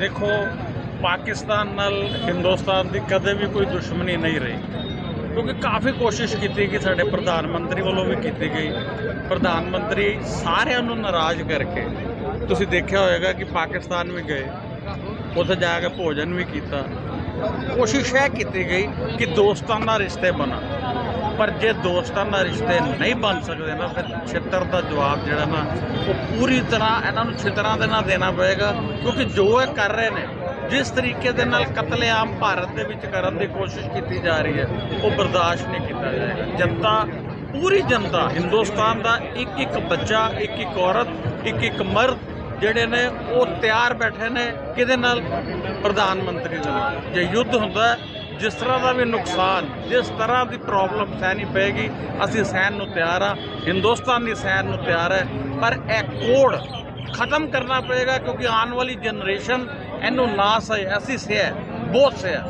ਦੇਖੋ, ਪਾਕਿਸਤਾਨ ਨਾਲ ਹਿੰਦੁਸਤਾਨ ਦੀ ਕਦੇ ਵੀ ਕੋਈ ਦੁਸ਼ਮਣੀ ਨਹੀਂ ਰਹੀ। ਕਿਉਂਕਿ ਕਾਫੀ ਕੋਸ਼ਿਸ਼ ਕੀਤੀ ਕਿ ਸਾਡੇ ਪ੍ਰਧਾਨ ਮੰਤਰੀ ਵੱਲੋਂ ਵੀ ਕੀਤੀ ਗਈ। ਪ੍ਰਧਾਨ ਮੰਤਰੀ ਸਾਰਿਆਂ ਨੂੰ ਨਾਰਾਜ਼ ਕਰਕੇ। ਤੁਸੀਂ ਦੇਖਿਆ ਹੋਵੇਗਾ ਕਿ ਪਾਕਿਸਤਾਨ ਵੀ ਗਏ, ਉੱਥੇ ਜਾ ਕੇ ਭੋਜਨ ਵੀ ਕੀਤਾ। ਕੋਸ਼ਿਸ਼ ਇਹ ਕੀਤੀ ਗਈ ਕਿ ਦੋਸਤਾਨਾ ਰਿਸ਼ਤੇ ਬਣਨ। ਪਰ ਜੇ ਦੋਸਤਾਨਾ ਰਿਸ਼ਤੇ ਨਹੀਂ ਬਣ ਸਕਦੇ ਨਾ, ਫਿਰ ਛਿੱਤਰ ਦਾ ਜਵਾਬ ਜਿਹੜਾ ਨਾ, ਉਹ ਪੂਰੀ ਤਰ੍ਹਾਂ ਇਹਨਾਂ ਨੂੰ ਛਿੱਤਰਾਂ ਦੇ ਨਾਲ ਦੇਣਾ ਪਵੇਗਾ ਕਿਉਂਕਿ ਜੋ ਇਹ ਕਰ ਰਹੇ ਨੇ, ਜਿਸ ਤਰੀਕੇ ਦੇ ਨਾਲ ਕਤਲੇਆਮ ਭਾਰਤ ਦੇ ਵਿੱਚ ਕਰਨ ਦੀ ਕੋਸ਼ਿਸ਼ ਕੀਤੀ ਜਾ ਰਹੀ ਹੈ, ਉਹ ਬਰਦਾਸ਼ਤ ਨਹੀਂ ਕੀਤਾ ਜਾਏਗਾ। ਜਨਤਾ, ਪੂਰੀ ਜਨਤਾ, ਹਿੰਦੁਸਤਾਨ ਦਾ ਇੱਕ ਇੱਕ ਬੱਚਾ ਇੱਕ ਇੱਕ ਔਰਤ ਇੱਕ ਇੱਕ ਮਰਦ ਜਿਹੜੇ ਨੇ ਉਹ ਤਿਆਰ ਬੈਠੇ ਨੇ ਕਿਹਦੇ ਨਾਲ? ਪ੍ਰਧਾਨ ਮੰਤਰੀ ਦੇ ਨਾਲ। ਜੇ ਯੁੱਧ ਹੁੰਦਾ, ਜਿਸ ਤਰ੍ਹਾਂ ਦਾ ਵੀ ਨੁਕਸਾਨ, ਜਿਸ ਤਰ੍ਹਾਂ ਦੀ ਪ੍ਰੋਬਲਮ ਸਹਿਣੀ ਪਏਗੀ, ਅਸੀਂ ਸਹਿਣ ਨੂੰ ਤਿਆਰ ਆ ਹਿੰਦੁਸਤਾਨ ਦੀ ਸਹਿਣ ਨੂੰ ਤਿਆਰ ਹੈ। ਪਰ ਇਹ ਕੋਡ ਖਤਮ ਕਰਨਾ ਪਏਗਾ ਕਿਉਂਕਿ ਆਉਣ ਵਾਲੀ ਜਨਰੇਸ਼ਨ ਇਹਨੂੰ ਨਾ ਸਹੇ। ਅਸੀਂ ਸਹਿ, ਬਹੁਤ ਸਹਿ।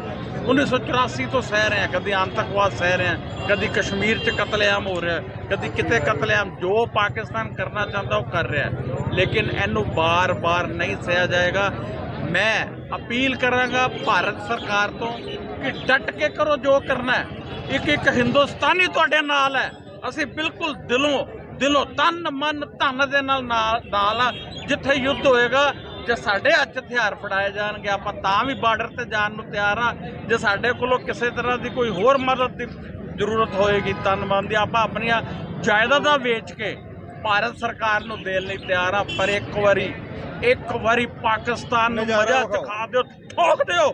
1984 ਤੋਂ ਸਹਿ ਰਹੇ ਹਾਂ। ਕਦੀ ਆਤੰਕਵਾਦ ਸਹਿ ਰਹੇ ਹਾਂ, ਕਦੀ ਕਸ਼ਮੀਰ 'ਚ ਕਤਲੇਆਮ ਹੋ ਰਿਹਾ ਕਦੀ ਕਿਤੇ ਕਤਲੇਆਮ। ਜੋ ਪਾਕਿਸਤਾਨ ਕਰਨਾ ਚਾਹੁੰਦਾ ਉਹ ਕਰ ਰਿਹਾ ਲੇਕਿਨ ਇਹਨੂੰ ਬਾਰ-ਬਾਰ ਨਹੀਂ ਸਹਿਆ ਜਾਏਗਾ। ਮੈਂ ਅਪੀਲ ਕਰਾਂਗਾ ਭਾਰਤ ਸਰਕਾਰ ਤੋਂ ਕਿ ਡਟ ਕੇ ਕਰੋ ਜੋ ਕਰਨਾ ਹੈ। ਇੱਕ ਇੱਕ ਹਿੰਦੁਸਤਾਨੀ ਤੁਹਾਡੇ ਨਾਲ ਹੈ। ਅਸੀਂ ਬਿਲਕੁਲ ਦਿਲੋਂ ਦਿਲੋਂ ਤਨ, ਮਨ, ਧਨ ਦੇ ਨਾਲ ਨਾਲ ਨਾਲ ਆ ਜਿੱਥੇ ਯੁੱਧ ਹੋਏਗਾ, ਜੇ ਸਾਡੇ ਹੱਥ ਹਥਿਆਰ ਫੜਾਏ ਜਾਣਗੇ, ਆਪਾਂ ਤਾਂ ਵੀ ਬਾਰਡਰ ਤੇ ਜਾਣ ਨੂੰ ਤਿਆਰ ਆ ਜੇ ਸਾਡੇ ਕੋਲੋਂ ਕਿਸੇ ਤਰ੍ਹਾਂ ਦੀ ਕੋਈ ਹੋਰ ਮਦਦ ਦੀ ਜ਼ਰੂਰਤ ਹੋਏਗੀ, ਤਨ, ਮਨ ਦੀ, ਆਪਾਂ ਆਪਣੀਆਂ ਜਾਇਦਾਦਾਂ ਵੇਚ ਕੇ ਭਾਰਤ ਸਰਕਾਰ ਨੂੰ ਦੇਣ ਲਈ ਤਿਆਰ ਆ ਪਰ ਇੱਕ ਵਾਰੀ ਇੱਕ ਵਾਰੀ ਪਾਕਿਸਤਾਨ ਨੂੰ ਮਜ਼ਾ ਦਿਖਾ ਦਿਓ ਠੋਕ ਦਿਓ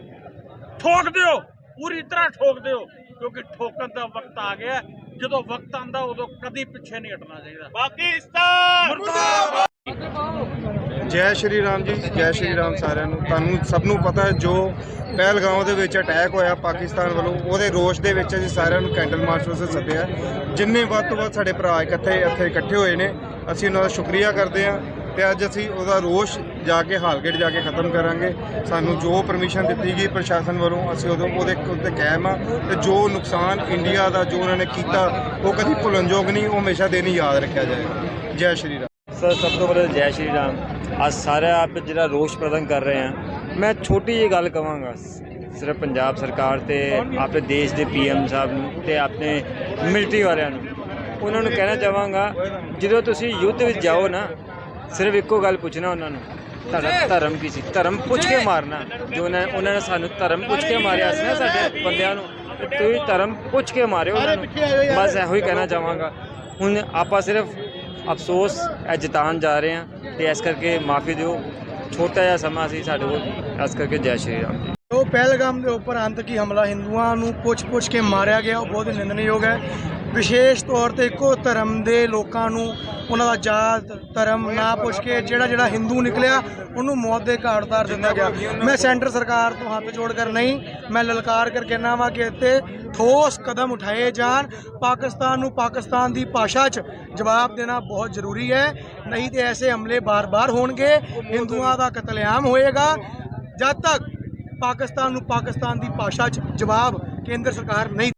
ਠੋਕ ਦਿਓ ਪੂਰੀ ਤਰ੍ਹਾਂ ਠੋਕ ਦਿਓ ਕਿਉਂਕਿ ਠੋਕਣ ਦਾ ਵਕਤ ਆ ਗਿਆ। ਹੈ। ਜਦੋਂ ਵਕਤ ਆਂਦਾ ਉਦੋਂ ਕਦੀ ਪਿੱਛੇ ਨਹੀਂ ਹਟਣਾ ਚਾਹੀਦਾ। ਪਾਕਿਸਤਾਨ! ਮੁਰਦਾਬਾਦ! ਜੈ ਸ਼੍ਰੀ ਰਾਮ ਜੀ, ਜੈ ਸ਼੍ਰੀ ਰਾਮ ਸਾਰਿਆਂ ਨੂੰ। ਤੁਹਾਨੂੰ ਸਭ ਨੂੰ ਪਤਾ ਹੈ ਜੋ ਪਹਿਲਗਾਂਵ ਦੇ ਵਿੱਚ ਅਟੈਕ ਹੋਇਆ ਪਾਕਿਸਤਾਨ ਵੱਲੋਂ, ਉਹਦੇ ਰੋਸ਼ ਦੇ ਵਿੱਚ ਅਸੀਂ ਸਾਰਿਆਂ ਨੂੰ ਕੈਂਡਲ ਮਾਰਚ ਵਾਸਤੇ ਸੱਦਿਆ। ਜਿੰਨੇ ਵੱਧ ਤੋਂ ਵੱਧ ਸਾਡੇ ਭਰਾ ਇਕੱਠੇ, ਇੱਥੇ ਇਕੱਠੇ ਹੋਏ ਨੇ, ਅਸੀਂ ਉਹਨਾਂ ਦਾ ਸ਼ੁਕਰੀਆ ਕਰਦੇ ਹਾਂ ਤੇ ਅੱਜ ਅਸੀਂ ਉਹਦਾ ਰੋਸ਼ ਜਾ ਕੇ ਹਾਲਗੇਟ ਜਾ ਕੇ ਖਤਮ ਕਰਾਂਗੇ। ਸਾਨੂੰ ਜੋ ਪਰਮਿਸ਼ਨ ਦਿੱਤੀ ਗਈ ਪ੍ਰਸ਼ਾਸਨ ਵੱਲੋਂ, ਅਸੀਂ ਉਦੋਂ ਉਹਦੇ ਉੱਤੇ ਕਾਇਮ ਆ ਤੇ ਜੋ ਨੁਕਸਾਨ ਇੰਡੀਆ ਦਾ ਜੋ ਉਹਨਾਂ ਨੇ ਕੀਤਾ, ਉਹ ਕਦੀ ਭੁੱਲਣਯੋਗ ਨਹੀਂ, ਉਹ ਹਮੇਸ਼ਾ ਦਿਨ ਹੀ ਯਾਦ ਰੱਖਿਆ ਜਾਏਗਾ। ਜੈ ਸ਼੍ਰੀ ਰਾਮ। ਸਰ ਸਭ ਤੋਂ ਪਹਿਲੇ ਜੈ ਸ਼੍ਰੀ ਰਾਮ। ਅੱਜ ਸਾਰੇ ਆਪ ਜਿਹੜਾ ਰੋਸ਼ ਪ੍ਰਦਰਸ਼ਨ ਕਰ ਰਹੇ ਹਾਂ ਮੈਂ ਛੋਟੀ ਜਿਹੀ ਗੱਲ ਕਵਾਂਗਾ। ਸਿਰਫ ਪੰਜਾਬ ਸਰਕਾਰ ਤੇ ਆਪਣੇ ਦੇਸ਼ ਦੇ ਪੀਐਮ ਸਾਹਿਬ ਨੂੰ ਤੇ ਆਪਣੇ ਮਿਲਟਰੀ ਵਾਲਿਆਂ ਨੂੰ। ਉਹਨਾਂ ਨੂੰ ਕਹਿਣਾ ਚਾਹਾਂਗਾ ਜਦੋਂ ਤੁਸੀਂ ਯੁੱਧ ਵਿੱਚ ਜਾਓ ਨਾ ਸਿਰਫ ਇੱਕੋ ਗੱਲ ਪੁੱਛਣਾ ਉਹਨਾਂ ਨੂੰ ਤੁਹਾਡਾ ਧਰਮ ਕੀ ਸੀ? ਧਰਮ ਪੁੱਛ ਕੇ ਮਾਰਨਾ। ਜੋ ਉਹਨਾਂ ਉਹਨਾਂ ਨੇ ਸਾਨੂੰ ਧਰਮ ਪੁੱਛ ਕੇ ਮਾਰਿਆ ਸੀ ਨਾ ਸਾਡੇ ਬੰਦਿਆਂ ਨੂੰ ਤੁਸੀਂ ਧਰਮ ਪੁੱਛ ਕੇ ਮਾਰਿਓ ਉਹਨਾਂ ਨੂੰ। ਬਸ ਇਹੋ ਹੀ ਕਹਿਣਾ ਚਾਹਾਂਗਾ। ਹੁਣ ਆਪਾਂ ਸਿਰਫ ਅਫਸੋਸ, ਇਹ ਜਤਾਉਣ ਜਾ ਰਹੇ ਹਾਂ ਤੇ ਇਸ ਕਰਕੇ ਮਾਫੀ ਦਿਓ। ਛੋਟਾ ਜਿਹਾ ਸਮਾਂ ਸੀ ਸਾਡੇ ਕੋਲ, ਇਸ ਕਰਕੇ ਜੈ ਸ਼੍ਰੀ ਰਾਮ ਜੀ। ਪਹਿਲਗਾਮ ਦੇ ਉੱਪਰ ਆਤੰਕੀ ਹਮਲਾ ਹਿੰਦੂਆਂ ਨੂੰ ਪੁੱਛ-ਪੁੱਛ ਕੇ ਮਾਰਿਆ ਗਿਆ, ਉਹ ਬਹੁਤ ਨਿੰਦਣਯੋਗ ਹੈ। ਵਿਸ਼ੇਸ਼ ਤੌਰ ਤੇ ਇੱਕੋ ਧਰਮ ਦੇ ਲੋਕਾਂ ਨੂੰ ਉਹਨਾਂ ਦਾ ਜਾਤ, ਧਰਮ ਨਾ ਪੁੱਛ ਕੇ ਜਿਹੜਾ ਜਿਹੜਾ ਹਿੰਦੂ ਨਿਕਲਿਆ, ਉਹਨੂੰ ਮੌਤ ਦੇ ਘਾਟ ਉਤਾਰ ਦਿੱਤਾ ਗਿਆ। ਮੈਂ ਸੈਂਟਰ ਸਰਕਾਰ ਤੋਂ ਹੱਥ ਜੋੜ ਕਰ ਨਹੀਂ, ਮੈਂ ਲਲਕਾਰ ਕਰ ਕਹਿਣਾ ਵਾਂ ਕਿ ਇੱਥੇ ਠੋਸ ਕਦਮ ਉਠਾਏ ਜਾਣ। ਪਾਕਿਸਤਾਨ ਨੂੰ ਪਾਕਿਸਤਾਨ ਦੀ ਭਾਸ਼ਾ 'ਚ ਜਵਾਬ ਦੇਣਾ ਬਹੁਤ ਜ਼ਰੂਰੀ ਹੈ। ਨਹੀਂ ਤੇ ਐਸੇ ਹਮਲੇ ਬਾਰ-ਬਾਰ ਹੋਣਗੇ। ਹਿੰਦੂਆਂ ਦਾ ਕਤਲੇਆਮ ਹੋਏਗਾ। ਜਦ ਤੱਕ ਪਾਕਿਸਤਾਨ ਨੂੰ ਪਾਕਿਸਤਾਨ ਦੀ ਭਾਸ਼ਾ 'ਚ ਜਵਾਬ ਕੇਂਦਰ ਸਰਕਾਰ ਨਹੀਂ